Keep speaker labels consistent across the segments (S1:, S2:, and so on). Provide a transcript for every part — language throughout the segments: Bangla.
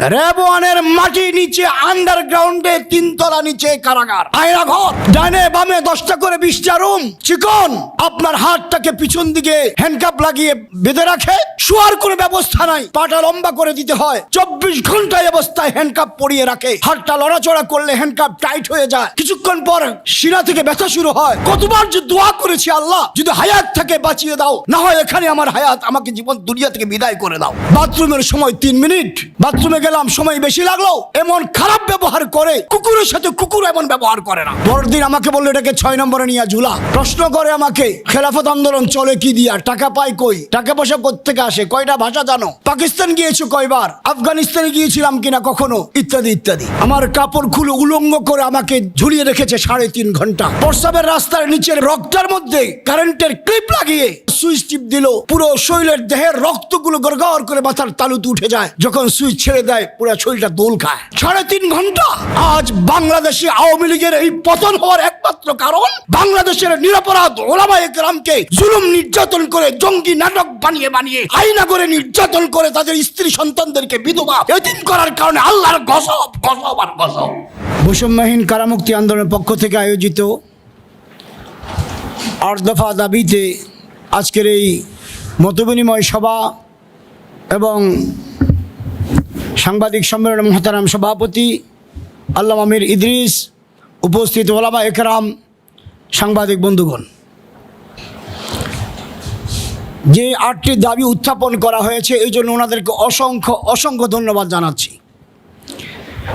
S1: রেবওয়ানের মাটি নিচে আন্ডারগ্রাউন্ডে তিনতলা নিচে কারাগার। আয়না ঘর, ডানে বামে দশটা করে বিশটা রুম। চিকন, আপনার হাতটাকে পিছন দিকে হ্যান্ডকাপ লাগিয়ে বেঁধে রাখে। শোয়ার কোনো ব্যবস্থা নাই, পাটা লম্বা করে দিতে হয়। চব্বিশ ঘণ্টা এই অবস্থায় হ্যান্ডকাপ পরিয়ে রাখে। হাতটা লড়াচড়া করলে হ্যান্ডকাপ টাইট হয়ে যায়। কিছুক্ষণ পর শিরা থেকে ব্যথা শুরু হয়। কতবার যে দোয়া করেছি আল্লাহ, যদি হায়াত থাকে বাঁচিয়ে দাও। না হয় এখানে আমার হায়াত আমাকে জীবন দুনিয়া থেকে বিদায় করে দাও। বাথরুমের সময় তিন মিনিট, বাথরুমে গেলাম, সময় বেশি লাগল, এমন খারাপ ব্যবহার করে কুকুরের সাথে কুকুর এমন ব্যবহার করে না। পরের দিন আমাকে বলল, এটাকে ছয় নম্বরে নিয়ে ঝুলা। প্রশ্ন করে আমাকে, খেলাফত আন্দোলন চলে কি দিয়া? টাকা পাই কই? টাকা পয়সা কোথেকে আসে? কয়টা ভাষা জানো? পাকিস্তান গিয়েছো কয়বার? আফগানিস্তানে গিয়েছিলাম কিনা কখনো? ইত্যাদি ইত্যাদি। আমার কাপড় খুলে উলঙ্গ করে আমাকে ঝুলিয়ে রেখেছে সাড়ে তিন ঘণ্টা। প্রস্রাবের রাস্তার নিচের রক্তার মধ্যে কারেন্টের ক্লিপ লাগিয়ে সুইচ টিপ দিল। পুরো শরীরের দেহের রক্তগুলো গড়গড় করে মাথার তালুতে উঠে যায়। যখন সুইচ ছেড়ে দেয় পুরো শরীরটা দোল খায়। সাড়ে তিন ঘণ্টা আজ আওয়ামী লীগের এই পতন হওয়ার একমাত্র কারণ, বাংলাদেশের ওলামা একরামকে জুলুম নির্যাতন করে জঙ্গি নাটক বানিয়ে বানিয়ে আইনা করে নির্যাতন করে তাদের স্ত্রী সন্তানদেরকে বিধবা এদিন করার কারণে আল্লাহর গসব গসব আর গসব বৈষম্যহীন কারামুক্তি আন্দোলনের পক্ষ থেকে আয়োজিত আট দফা দাবিতে আজকের এই মতবিনিময় সভা এবং সাংবাদিক সম্মেলনের মহতারাম সভাপতি আল্লাহ আমির ইদ্রিস, উপস্থিত ওলামা একরাম, সাংবাদিক বন্ধুগণ। যে আটটি দাবি উত্থাপন করা হয়েছে, এই জন্য ওনাদেরকে অসংখ্য অসংখ্য ধন্যবাদ জানাচ্ছি।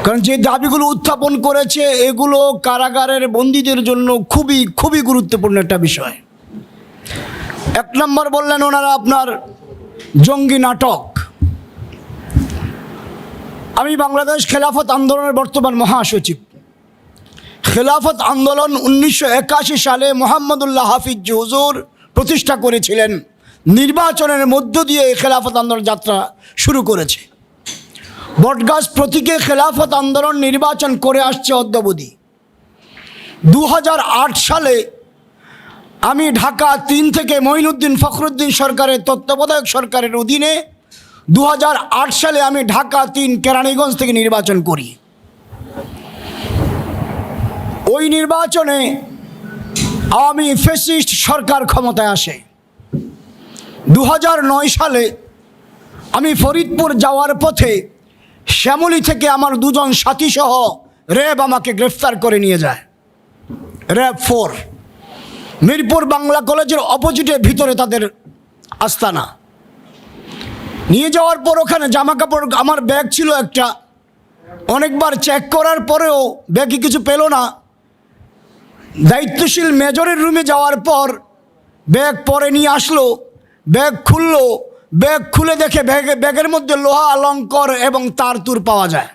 S1: কারণ যে দাবিগুলো উত্থাপন করেছে, এগুলো কারাগারের বন্দীদের জন্য খুবই খুবই গুরুত্বপূর্ণ একটা বিষয়। এক নম্বর বললেন ওনারা আপনার জঙ্গি নাটক। আমি বাংলাদেশ খেলাফত আন্দোলনের বর্তমান মহাসচিব। খেলাফত আন্দোলন উনিশশো একাশি সালে মোহাম্মদুল্লাহ হাফিজ হুজুর প্রতিষ্ঠা করেছিলেন। নির্বাচনের মধ্য দিয়ে এই খেলাফত আন্দোলন যাত্রা শুরু করেছে। বটগাছ প্রতীকে খেলাফত আন্দোলন নির্বাচন করে আসছে অদ্যাবধি। দু হাজার আট সালে আমি ঢাকা তিন থেকে মঈনুদ্দিন ফখরুদ্দিন সরকারের তত্ত্বাবধায়ক সরকারের অধীনে দু হাজার আট সালে আমি ঢাকা তিন কেরানীগঞ্জ থেকে নির্বাচন করি। ওই নির্বাচনে আওয়ামী ফেসিস্ট সরকার ক্ষমতায় আসে। দু হাজার নয় সালে আমি ফরিদপুর যাওয়ার পথে শ্যামলী থেকে আমার দুজন সাথীসহ র্যাব আমাকে গ্রেফতার করে নিয়ে যায়। RAB four. মিরপুর বাংলা কলেজের অপোজিটের ভিতরে তাদের আস্তানা। নিয়ে যাওয়ার পর ওখানে জামা কাপড় আমার ব্যাগ ছিল একটা। অনেকবার চেক করার পরেও ব্যাগে কিছু পেল না। দায়িত্বশীল মেজরের রুমে যাওয়ার পর ব্যাগ পরে নিয়ে আসলো ব্যাগ খুললো ব্যাগ খুলে দেখে ব্যাগে ব্যাগের মধ্যে লোহা অলঙ্কর এবং তার তুর পাওয়া যায়।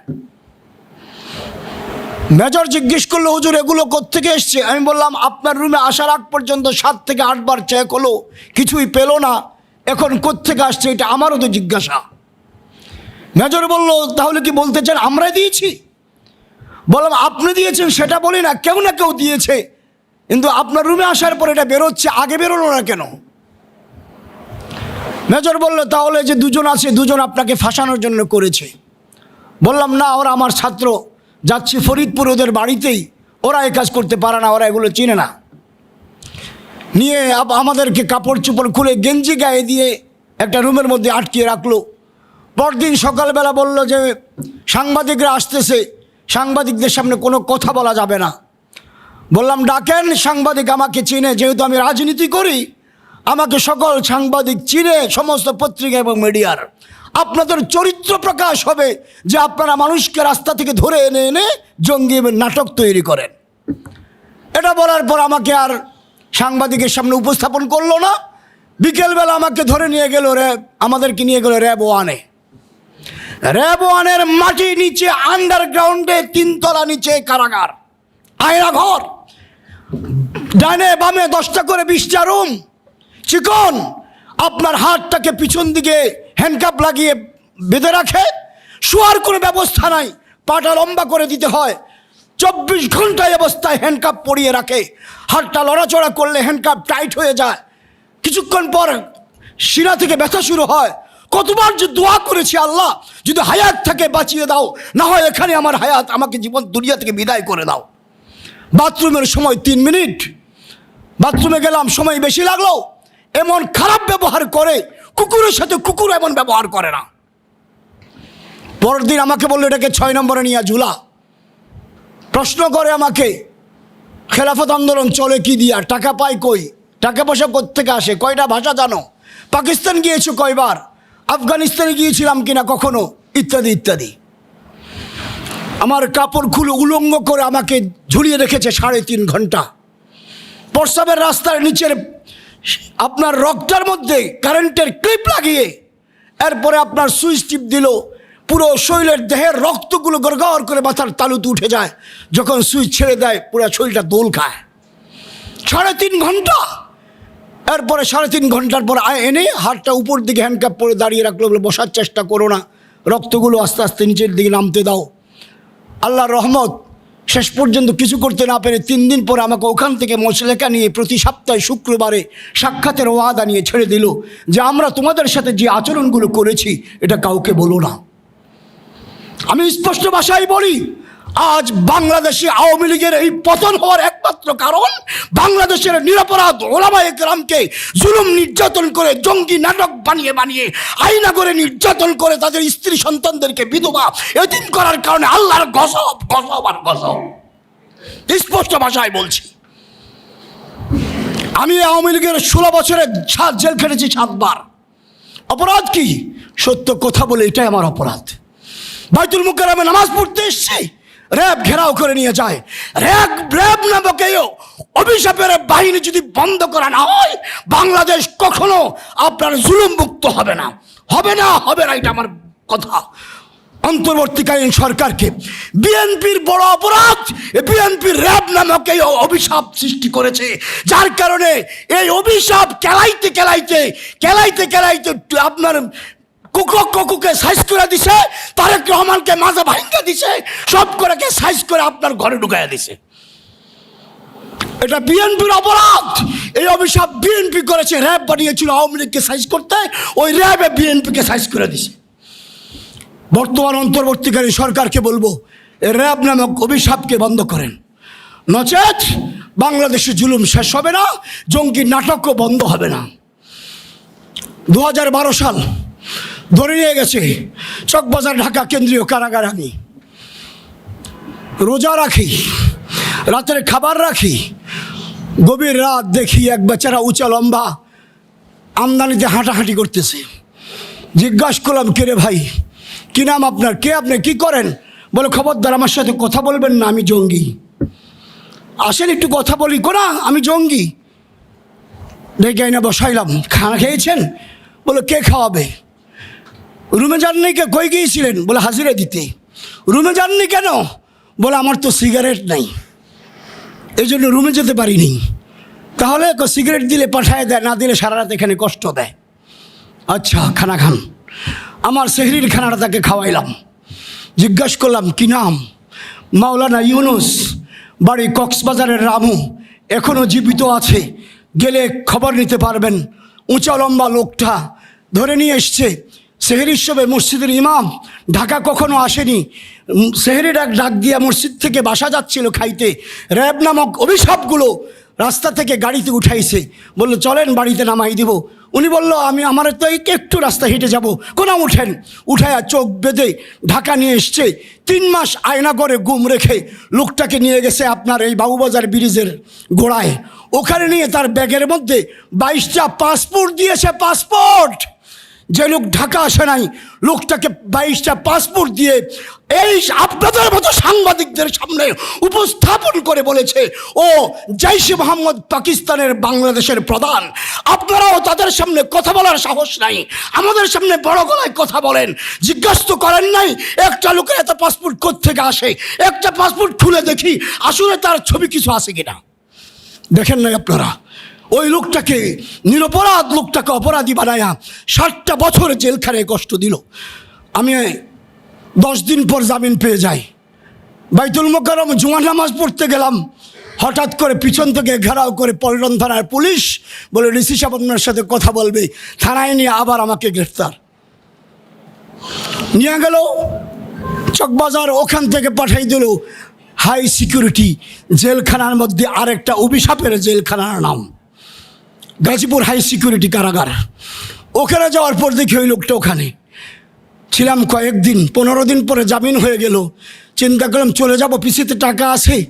S1: মেজর জিজ্ঞেস করল, হুজুর, এগুলো কোত্থেকে এসছে? আমি বললাম, আপনার রুমে আসার আগ পর্যন্ত সাত থেকে আটবার চেক হলো, কিছুই পেল না। এখন কোত্থেকে আসছে এটা আমারও তো জিজ্ঞাসা। মেজর বলল, তাহলে কি বলতে চান আমরা দিয়েছি? বললাম, আপনি দিয়েছেন, সেটা বলি না, কেউ না কেউ দিয়েছে। কিন্তু আপনার রুমে আসার পর এটা বেরোচ্ছে, আগে বেরোলো না কেন? মেজর বলল, তাহলে যে দুজন আছে, দুজন আপনাকে ফাঁসানোর জন্য করেছে। বললাম, না, ওরা আমার ছাত্র। যাচ্ছি ফরিদপুর, ওদের বাড়িতেই। ওরা এই কাজ করতে পারে না, ওরা এগুলো চিনে না। নিয়ে আমাদেরকে কাপড় চোপড় খুলে গেঞ্জি গায়ে দিয়ে একটা রুমের মধ্যে আটকিয়ে রাখল। পরদিন সকালবেলা বলল যে, সাংবাদিকরা আসতেছে, সাংবাদিকদের সামনে কোনো কথা বলা যাবে না। বললাম, ডাকেন, সাংবাদিক আমাকে চিনে, যেহেতু আমি রাজনীতি করি, আমাকে সকল সাংবাদিক চিনে, সমস্ত পত্রিকা এবং মিডিয়ার। আপনাদের চরিত্র প্রকাশ হবে যে আপনারা মানুষকে রাস্তা থেকে ধরে এনে এনে জঙ্গি নাটক তৈরি করেন। এটা বলার পর আমাকে আর সাংবাদিকের সামনে উপস্থাপন করল না। বিকেলবেলা আমাকে ধরে নিয়ে গেল র্যাব আমাদেরকে নিয়ে গেল র্যাব ওয়ানে। র্যাব ওয়ানের মাটি নিচে আন্ডারগ্রাউন্ডে তিনতলা নিচে কারাগার। আয়না ঘর। ডানে বামে দশটা করে বিশটা রুম। চিকন। আপনার হাতটাকে পিছন দিকে হ্যান্ডকাপ লাগিয়ে বেঁধে রাখে। শোয়ার কোনো ব্যবস্থা নাই। পাটা লম্বা করে দিতে হয়। চব্বিশ ঘন্টায় অবস্থায় হ্যান্ডকাপ পরিয়ে রাখে। হাতটা লড়াচড়া করলে হ্যান্ডকাপ টাইট হয়ে যায়। কিছুক্ষণ পর শিরা থেকে ব্যথা শুরু হয়। কতবার যে দোয়া করেছি আল্লাহ, যদি হায়াত থাকে বাঁচিয়ে দাও, না হয় এখানে আমার হায়াত আমাকে জীবন দুনিয়া থেকে বিদায় করে দাও। বাথরুমের সময় তিন মিনিট। বাথরুমে গেলাম, সময় বেশি লাগল। এমন খারাপ ব্যবহার করে, কুকুরের সাথে কুকুর এমন ব্যবহার করে না। পরের দিন আমাকে বলল, এটাকে ছয় নম্বরে নিয়ে ঝুলা। প্রশ্ন করে আমাকে, খেলাফত আন্দোলন চলে কি দিয়া? টাকা পাই কই? টাকা পয়সা কোত্থেকে আসে? কয়টা ভাষা জানো? পাকিস্তান গিয়েছো কয়বার? আফগানিস্তানে গিয়েছিলাম কিনা কখনো? ইত্যাদি ইত্যাদি। আমার কাপড় খুলে উলঙ্গ করে আমাকে ঝুলিয়ে রেখেছে সাড়ে তিন ঘণ্টা। প্রস্রাবের রাস্তার নিচের আপনার রক্তার মধ্যে কারেন্টের ক্লিপ লাগিয়ে, এরপরে আপনার সুইচ টিপ দিল পুরো শরীরের দেহের রক্তগুলো গড়গড় করে মাথার তালুতে উঠে যায়। যখন সুইচ ছেড়ে দেয়, পুরো শরীরটা দোল খায়। সাড়ে তিন ঘণ্টা। এরপরে সাড়ে তিন ঘণ্টার পর এনে হাতটা উপর দিকে হ্যান্ডকাপ পরে দাঁড়িয়ে রাখল বলে বসার চেষ্টা করো না। রক্তগুলো আস্তে আস্তে নিচের দিকে নামতে দাও। আল্লাহর রহমত, শেষ পর্যন্ত কিছু করতে না পেরে তিন দিন পরে আমাকে ওখান থেকে মশলেখা নিয়ে প্রতি সপ্তাহে শুক্রবারে সাক্ষাতের ওয়াদা নিয়ে ছেড়ে দিল যে আমরা তোমাদের সাথে যে আচরণগুলো করেছি, এটা কাউকে বলো না। আমি স্পষ্ট ভাষায় বলি, আজ বাংলাদেশে আওয়ামী লীগের এই পতন হওয়ার একমাত্র কারণ বাংলাদেশের নিরাপরাধ ওলামা একরামকে জুলুম নির্যাতন করে, জঙ্গি নাটক বানিয়ে বানিয়ে আইনা করে নির্যাতন করে তাদের স্ত্রী সন্তানদেরকে বিধবা এদিন করার কারণে আল্লাহর গসব গসব আর গসব স্পষ্ট ভাষায় বলছি, আমি আওয়ামী লীগের ষোলো বছরে জেল খেটেছি সাতবার। অপরাধ কি? সত্য কথা বলে এটাই আমার অপরাধ। বাইতুল মুকাররমে নামাজ পড়তে এসছি, র্যাব ঘেরাও করে নিয়ে যায়। র্যাব র্যাব নামক এই অভিশাপের বাহিনী যদি বন্ধ করা না হয়, বাংলাদেশ কখনো আপনার জুলুম মুক্ত হবে না। হবে না হবে না, এটা আমার কথা। অন্তর্বর্তীকালীন সরকারকে বিএনপির বড় অপরাধ বিএনপির র্যাব নামক এই অভিশাপ সৃষ্টি করেছে। যার কারণে এই অভিশাপ কেলাইতে কেলাইতে কেলাইতে কেলাইতে আপনার কুকুক কুকুকে সাইজ করে দিছে, তারেক রহমানকে মাঝে ভাঙ্গা দিছে, সব করেকে সাইজ করে আপনার ঘরে ঢুকাইয়া দিছে। এটা বিএনপির অপরাধ। এই অভিশাপ বিএনপি করেছে, র্যাব বানিয়েছিল আওয়ামী লীগকে সাইজ করতে, ওই র্যাবে বিএনপিকে সাইজ করে দিছে। বর্তমান অন্তর্বর্তীকালীন সরকারকে বলব, এই র্যাব নামক অভিশাপকে বন্ধ করেন। নচেত বাংলাদেশে জুলুম শেষ হবে না, জঙ্গি নাটকও বন্ধ হবে না। দু হাজার বারো সাল ধরে নিয়ে গেছে। চকবাজার, ঢাকা কেন্দ্রীয় কারাগার আমি। রোজা রাখি, রাতের খাবার রাখি, গভীর রাত দেখি এক বেচারা উঁচা লম্বা আমদানিতে হাঁটাহাঁটি করতেছে। জিজ্ঞাসা করলাম, কে রে ভাই? কি নাম আপনার? কে আপনি? কি করেন? বলে, খবরদার, আমার সাথে কথা বলবেন না, আমি জঙ্গি। আসেন, একটু কথা বলি, কোনা? আমি জঙ্গি। ডেকে আইনা বসাইলাম। খানা খেয়েছেন? বলে, কে খাওয়াবে? রুমে যাননি কে? কই গিয়েছিলেন? বলে হাজিরা দিতে। রুমে যাননি কেন? বলে আমার তো সিগারেট নাই। এই জন্য রুমে যেতে পারিনি। তাহলে সিগারেট দিলে পাঠায় দেয়, না দিলে সারা রাত এখানে কষ্ট দেয়। আচ্ছা খানা খান। আমার সেহরির খানাটা তাকে খাওয়াইলাম। জিজ্ঞাসা করলাম, কি নাম? মাওলানা ইউনুস, বাড়ি কক্সবাজারের রামু। এখনও জীবিত আছে। গেলে খবর নিতে পারবেন। উঁচা লম্বা লোকটা ধরে নিয়ে এসছে। সেহেরি হিসেবে মসজিদের ইমাম, ঢাকা কখনো আসেনি। সেহেরি ডাক ডাক দিয়া মসজিদ থেকে বাসা যাচ্ছিল খাইতে। র্যাব নামক অভিশাপগুলো রাস্তা থেকে গাড়িতে উঠাইছে। বলল, চলেন, বাড়িতে নামাই দিব। উনি বলল, আমি, আমার তো এই একটু রাস্তা হেঁটে যাব। কোনা উঠেন। উঠায়া চোখ বেঁধে ঢাকা নিয়ে এসছে। তিন মাস আয়না করে গুম রেখে লোকটাকে নিয়ে গেছে আপনার এই বাবুবাজার ব্রিজের গোড়ায়। ওখানে নিয়ে তার ব্যাগের মধ্যে বাইশটা পাসপোর্ট দিয়েছে, পাসপোর্ট! যে লোক ঢাকা আসে নাই, লোকটাকে বাইশটা পাসপোর্ট দিয়ে এই আপনাদের মতো সাংবাদিকদের সামনে উপস্থাপন করে বলেছে, ও জৈশে মোহাম্মদ পাকিস্তানের বাংলাদেশের প্রধান। আপনারাও তাদের সামনে কথা বলার সাহস নাই, আমাদের সামনে বড় গলায় কথা বলেন। জিজ্ঞাসা তো করেন নাই, একটা লোকের এত পাসপোর্ট কোথেকে আসে? একটা পাসপোর্ট খুলে দেখি, আসলে তার ছবি কিছু আছে কিনা। দেখেন নাই আপনারা ওই লোকটাকে, নিরপরাধ লোকটাকে অপরাধী বানায়া ষাটটা বছর জেলখানায় কষ্ট দিল। আমি দশ দিন পর জামিন পেয়ে যাই। বাইতুল মোকারম জুমা নামাজ পড়তে গেলাম। হঠাৎ করে পিছন থেকে ঘেরাও করে পল্টন থানার পুলিশ বলে, ঋষি সাহেব সাথে কথা বলবে। থানায় নিয়ে আবার আমাকে গ্রেফতার। নিয়ে গেল চকবাজার ওখান থেকে পাঠাই দিল। হাই সিকিউরিটি, জেলখানার মধ্যে আরেকটা অভিশাপের জেলখানার নাম। গাজীপুর হাই সিকিউরিটি কারাগার। ওখানে যাওয়ার পর দেখি ওই লোকটা ওখানে। ছিলাম কয়েকদিন, পনেরো দিন পরে জামিন হয়ে গেল। চিন্তা করলাম, চলে যাব, পিসিতে টাকা আছে,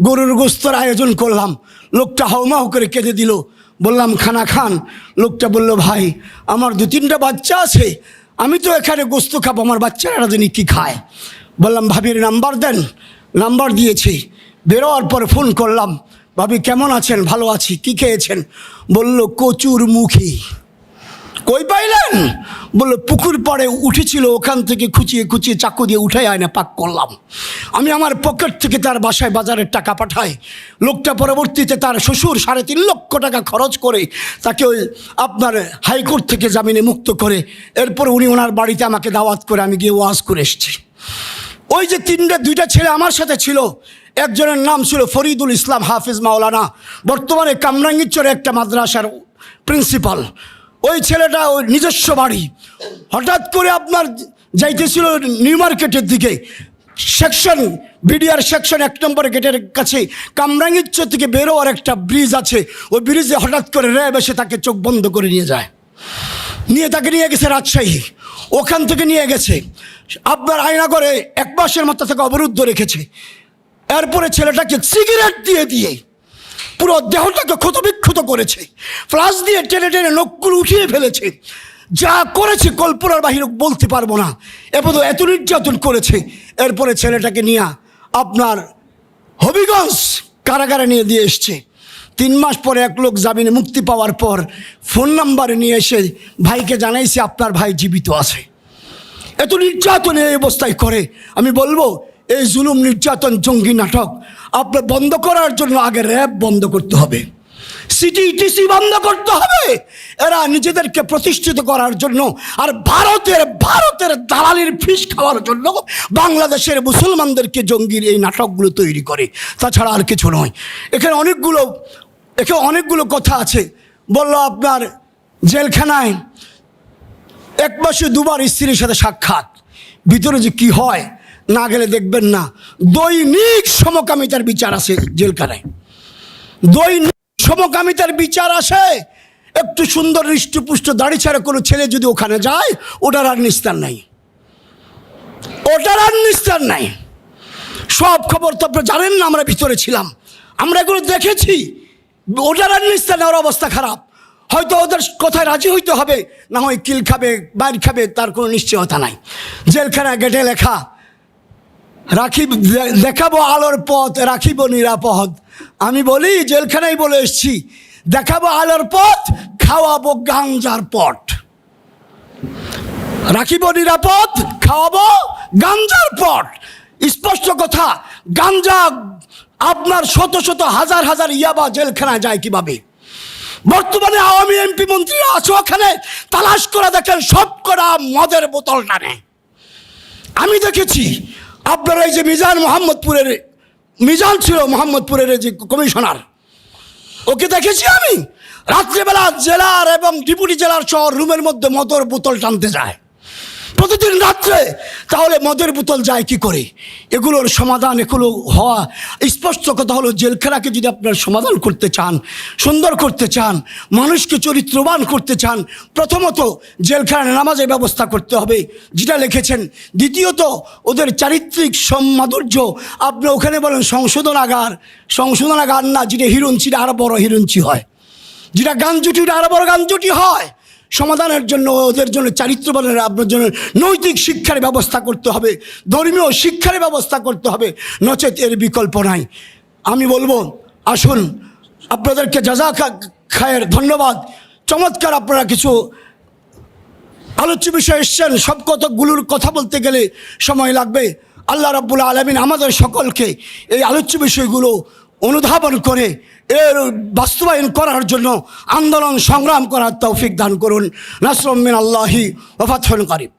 S1: গরুর গোস্তর আয়োজন করলাম। লোকটা হাউমাউ করে কেঁদে দিল। বললাম, খানা খান। লোকটা বলল, ভাই, আমার দু তিনটা বাচ্চা আছে, আমি তো এখানে গোস্ত খাব, আমার বাচ্চারা জানি কী খায়। বললাম, ভাবির নাম্বার দেন। নাম্বার দিয়েছি। বেরোয়ার পরে ফোন করলাম ভাবি, কেমন আছেন? ভালো আছি। কি খেয়েছেন? বলল, কচুর মুখী। কই পাইলেন? বলল, পুকুর পাড়ে উঠেছিল, ওখান থেকে খুচিয়ে খুচিয়ে চাকু দিয়ে উঠে আয়না পাক করলাম। আমি আমার পকেট থেকে তার বাসায় বাজারের টাকা পাঠাই। লোকটা পরবর্তীতে তার শ্বশুর সাড়ে তিন লক্ষ টাকা খরচ করে তাকে ওই আপনার হাইকোর্ট থেকে জামিনে মুক্ত করে, এরপর উনি ওনার বাড়িতে আমাকে দাওয়াত করে আমি গিয়ে ওয়াজ করে এসেছি। ওই যে তিনটে, দুইটা ছেলে আমার সাথে ছিল একজনের নাম ছিল ফরিদুল ইসলাম হাফিজ মাওলানা। বর্তমানে কামরাঙ্গিচরে একটা মাদ্রাসার প্রিন্সিপাল। ওই ছেলেটা ওই নিজস্ব বাড়ি। হঠাৎ করে আপনার যাইতেছিল নিউ মার্কেটের দিকে। সেকশন, বিডিআর সেকশন এক নম্বর গেটের কাছে। কামরাঙ্গিচ্ছ থেকে বেরোয়ার একটা ব্রিজ আছে। ওই ব্রিজে হঠাৎ করে র্যাব এসে তাকে চোখ বন্ধ করে নিয়ে যায়। নিয়ে তাকে নিয়ে গেছে রাজশাহী। ওখান থেকে নিয়ে গেছে। আপনার আয়না করে এক মাসের মতো তাকে অবরুদ্ধ রেখেছে। এরপরে ছেলেটাকে সিগারেট দিয়ে দিয়ে পুরো দেহটাকে ক্ষতবিক্ষত করেছে। ফ্লাশ দিয়ে টেনে টেনে নখগুলো উঠিয়ে ফেলেছে। যা করেছে কল্পনার বাহির বলতে পারব না। এরপর এত নির্যাতন করেছে। এরপরে ছেলেটাকে নিয়ে আপনার হবিগঞ্জ কারাগারে নিয়ে দিয়ে এসছে। তিন মাস পরে এক লোক জামিনে মুক্তি পাওয়ার পর ফোন নাম্বারে নিয়ে এসে ভাইকে জানাইছে, আপনার ভাই জীবিত আছে। এত নির্যাতন এই অবস্থায় করে। আমি বলব এই জুলুম নির্যাতন, জঙ্গি নাটক আপনার বন্ধ করার জন্য আগে র্যাব বন্ধ করতে হবে। সিটি, টিসি বন্ধ করতে হবে। এরা নিজেদেরকে প্রতিষ্ঠিত করার জন্য আর ভারতের ভারতের দালালির ফিস খাওয়ার জন্য বাংলাদেশের মুসলমানদেরকে জঙ্গির এই নাটকগুলো তৈরি করে। তাছাড়া আর কিছু নয়। এখানে অনেকগুলো এখানে অনেকগুলো কথা আছে। বলল আপনার জেলখানায় এক মাসে দুবার স্ত্রীর সাথে সাক্ষাৎ। ভিতরে যে কি হয় না গেলে দেখবেন না। দৈনিক সমকামিতার বিচার আছে জেলখানায়। দৈনিক সমকামিতার বিচার আসে। একটু সুন্দর হৃষ্টপুষ্ট দাড়ি ছাড়া কোনো ছেলে যদি ওখানে যায়, ওটার আর নিস্তার নাই। ওটার আর নিস্তার নাই। সব খবর তো আপনারা জানেন না, আমরা ভিতরে ছিলাম। আমরা এগুলো দেখেছি। ওটার আর নিস্তার নেওয়ার অবস্থা খারাপ। হয়তো ওদের কথায় রাজি হইতে হবে, না হয় কিল খাবে, বাইর খাবে, তার কোনো নিশ্চয়তা নাই। জেলখানা গেটে লেখা রাখিব দেখাবো আলোর পথ, রাখিব নিরাপদ। আমি বলি, জেলখানায় বলে এসছি, দেখাবো আলোর পথ, খাওয়াবো গাঞ্জার পট। রাখিব নিরাপদ, খাওয়াবো গাঞ্জার পট। স্পষ্ট কথা, গাঞ্জা আপনার শত শত হাজার হাজার ইয়াবা জেলখানায় যায় কীভাবে? বর্তমানে আওয়ামী এমপি মন্ত্রীরা আছে ওখানে, তালাশ করা দেখেন, সব করা মদের বোতল টানে। আমি দেখেছি আপনার এই যে মিজান মোহাম্মদপুরের, মিজান ছিল মোহাম্মদপুরের যে কমিশনার, ওকে দেখেছি আমি? রাত্রেবেলা জেলার এবং ডিপুটি জেলার শহর রুমের মধ্যে মদর বোতল টানতে যায়। প্রতিদিন রাত্রে, তাহলে মদের বোতল যায় কি করে? এগুলোর সমাধান এগুলো হওয়া স্পষ্ট কথা হলো, জেলখানাকে যদি আপনার সমাধান করতে চান, সুন্দর করতে চান, মানুষকে চরিত্রবান করতে চান, প্রথমত জেলখানা নামাজের ব্যবস্থা করতে হবে, যেটা লিখেছেন। দ্বিতীয়ত, ওদের চারিত্রিক সম্মাধুর্য, আপনি ওখানে বলেন সংশোধনাগার সংশোধনাগার না, যেটা হিরঞ্চিটা আরও বড় হিরঞ্চি হয়। যেটা গান জুটিটা আরও বড় গান জুটি হয়। সমাধানের জন্য, ওদের জন্য চারিত্রবানের আপনার জন্য নৈতিক শিক্ষার ব্যবস্থা করতে হবে, ধর্মীয় শিক্ষার ব্যবস্থা করতে হবে। নচেত এর বিকল্প নাই। আমি বলব, আসুন, আপনাদেরকে যাজা খায়ের ধন্যবাদ। চমৎকার আপনারা কিছু আলোচ্য বিষয় এসছেন, সব কতকগুলোর কথা বলতে গেলে সময় লাগবে। আল্লাহ রাব্বুল আলমিন আমাদের সকলকে এই আলোচ্য বিষয়গুলো অনুধাবন করে এর বাস্তবায়ন করার জন্য আন্দোলন সংগ্রাম করার তৌফিক দান করুন। নাসরমিন আল্লাহি ওফাতন করিব